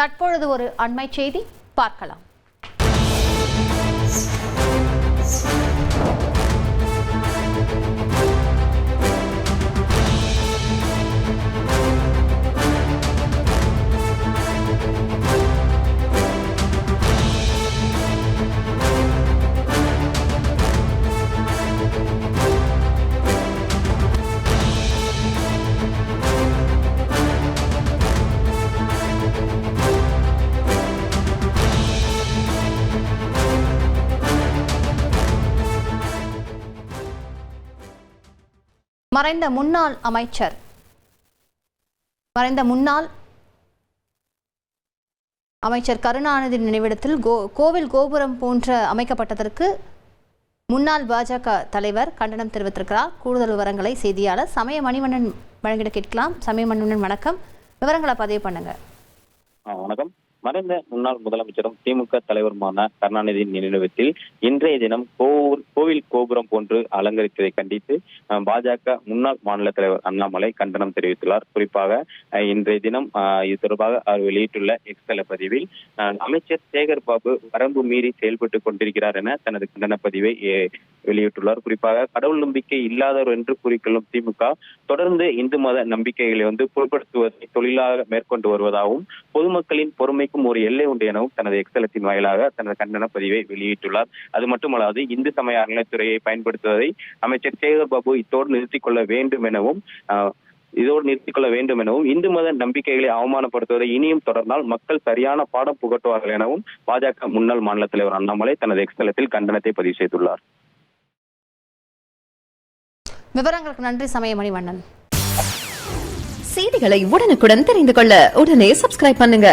தற்பொழுது ஒரு அண்மை செய்தி பார்க்கலாம். மறைந்த முன்னாள் அமைச்சர். மறைந்த முன்னாள் அமைச்சர் கருணாநிதி நினைவிடத்தில் கோ கோவில் கோபுரம் போன்ற அமைக்கப்பட்டதற்கு முன்னாள் பாஜக தலைவர் கண்டனம் தெரிவித்திருக்கிறார். கூடுதல் விவரங்களை செய்தியாளர் சமய மணிவண்ணன் வழங்கிட கேட்கலாம். சமய மணிவண்ணன் வணக்கம். விவரங்களை பதிவு பண்ணுங்க. வணக்கம். மறைந்த முன்னாள் முதலமைச்சரும் திமுக தலைவருமான கருணாநிதியின் நினைவகத்தில் இன்றைய தினம் கோவில் கோவில் கோபுரம் போன்று அலங்கரித்ததை கண்டித்து பாஜக முன்னாள் மாநில தலைவர் அண்ணாமலை கண்டனம் தெரிவித்துள்ளார். குறிப்பாக இன்றைய தினம் இது தொடர்பாக அவர் வெளியிட்டுள்ள எக்ஸ்தல பதிவில் அமைச்சர் சேகர் பாபு வரம்பு மீறி செயல்பட்டு கொண்டிருக்கிறார் என தனது கண்டன பதிவை வெளியிட்டுள்ளார். குறிப்பாக கடவுள் நம்பிக்கை இல்லாதவர் என்று கூறிக்கொள்ளும் திமுக தொடர்ந்து இந்து மத நம்பிக்கைகளை வந்து புறப்படுத்துவதை தொழிலாக மேற்கொண்டு வருவதாகவும் பொதுமக்களின் பொறுமை பொறுமைக்கும் ஒரு எல்லை உண்டு எனவும் தனது எக்ஸலத்தின் வாயிலாக தனது கண்டன பதிவை வெளியிட்டுள்ளார். அது மட்டுமல்லாது இந்து சமய அறநிலைத்துறையை பயன்படுத்துவதை அமைச்சர் சேகர் பாபு இத்தோடு நிறுத்திக் கொள்ள வேண்டும் எனவும் இதோடு நிறுத்திக் கொள்ள வேண்டும் எனவும் இந்து மத நம்பிக்கைகளை அவமானப்படுத்துவதை இனியும் தொடர்ந்தால் மக்கள் சரியான பாடம் புகட்டுவார்கள் எனவும் பாஜக முன்னாள் மாநில தலைவர் அண்ணாமலை தனது எக்ஸலத்தில் கண்டனத்தை பதிவு செய்துள்ளார். விவரங்களுக்கு நன்றி சமய மணிவண்ணன் செய்திகளை உடனுக்குடன் தெரிந்து கொள்ள உடனே சப்ஸ்கிரைப் பண்ணுங்க.